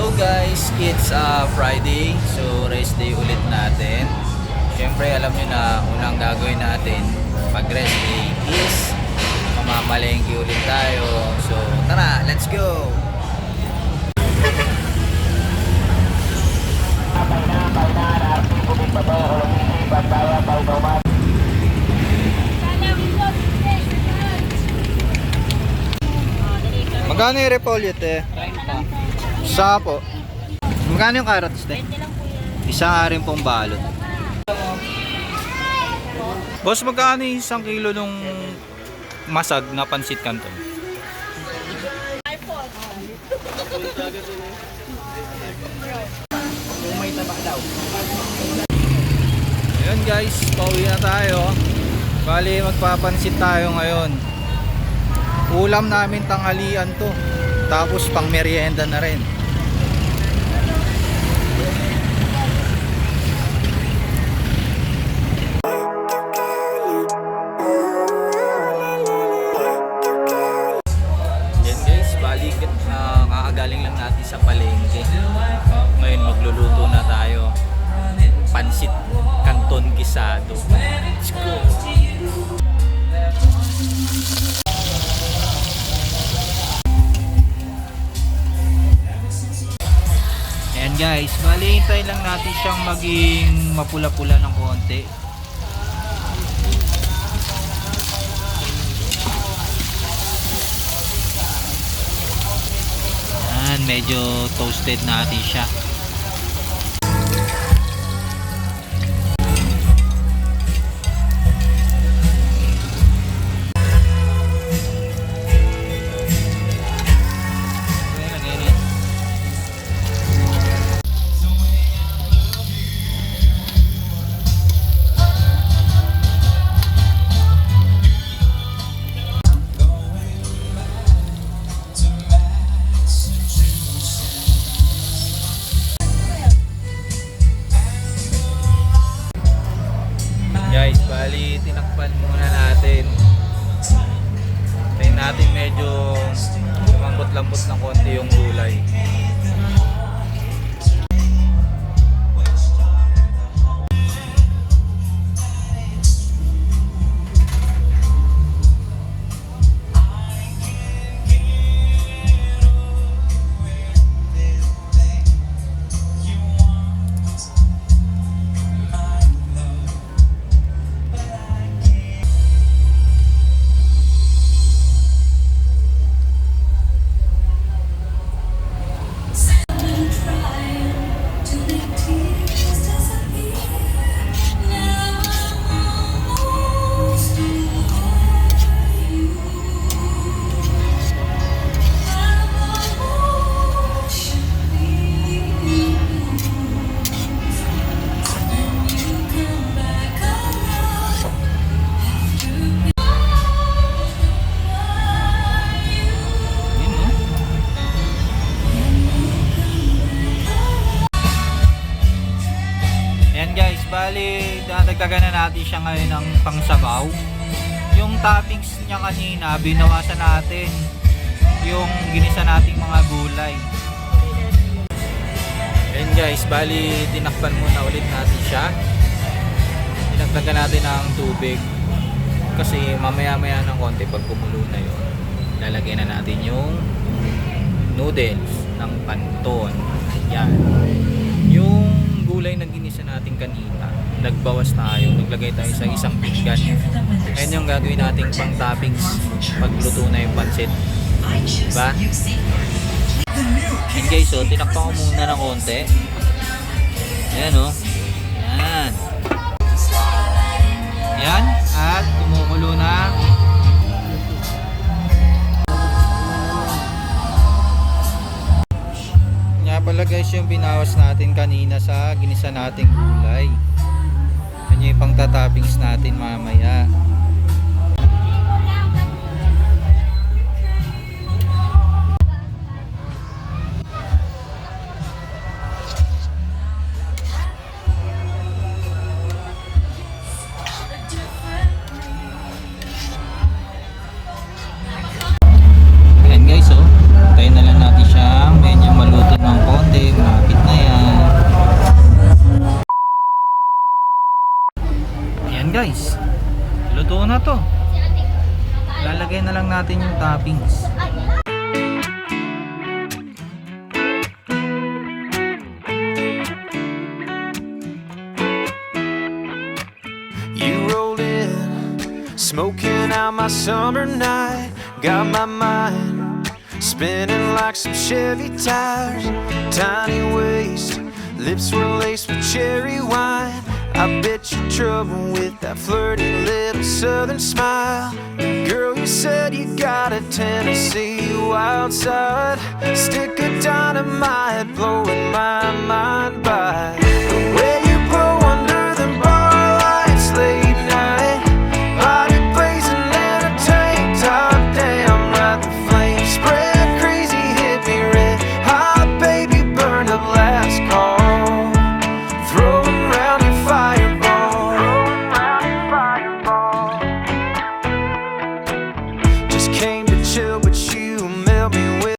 Hello guys, it's uh, Friday. So rest day ulit natin. Siyempre alam nyo na unang gagawin natin pag rest day is mamamalengke ulit tayo. So tara, let's go! Magkano yung repolyo te? Isa po. Magkano yung carrots te? Isang arin pong balot. Boss, magkano yung isang kilo nung masag na pansit canton? Ayun guys, pauwi na tayo. Bali, magpapansit tayo ngayon. Ulam namin tanghalian to. Tapos pang merienda na rin. Yan guys, balik uh, kakagaling lang natin sa palengke. Ngayon magluluto na tayo. Pansit Canton Gisado. Let's go! Guys, bali lang natin siyang maging mapula-pula ng konti. Ayan, medyo toasted natin siya. Bali tinakpan muna natin. Tayo natin medyo lumambot-lambot ng konti yung gulay. Bali dadagdagan na natin siya ngayon ng pangsabaw. Yung toppings niya kanina, binawasan natin yung ginisa nating mga gulay. Ayan guys, bali tinakpan muna ulit natin siya. Dinagdagan natin ng tubig. Kasi mamaya-maya ng konti pag kumulo na yun, lalagay na natin yung noodles ng panton. Yan. Gulay na ginisa natin kanina, nagbawas tayo, naglagay tayo sa isang pinggan. Ayan yung gagawin nating pang toppings pagluto na yung pansit. Diba? And guys, so, tinakpan ko muna ng konti. Ayan o. Oh. Ayan. Ayan. At kumukulo na. Pala guys yung binawas natin kanina sa ginisa nating gulay. Yan yung pang toppings natin mamaya. Guys. Luto na to. Lalagay na lang natin yung toppings. Smoking out my summer night Got my mind spinning like some Chevy tires Tiny waist, lips were laced with cherry wine I bet you're trouble with that flirty little southern smile. Girl, you said you got a Tennessee wild side. Stick of dynamite blowing my mind by.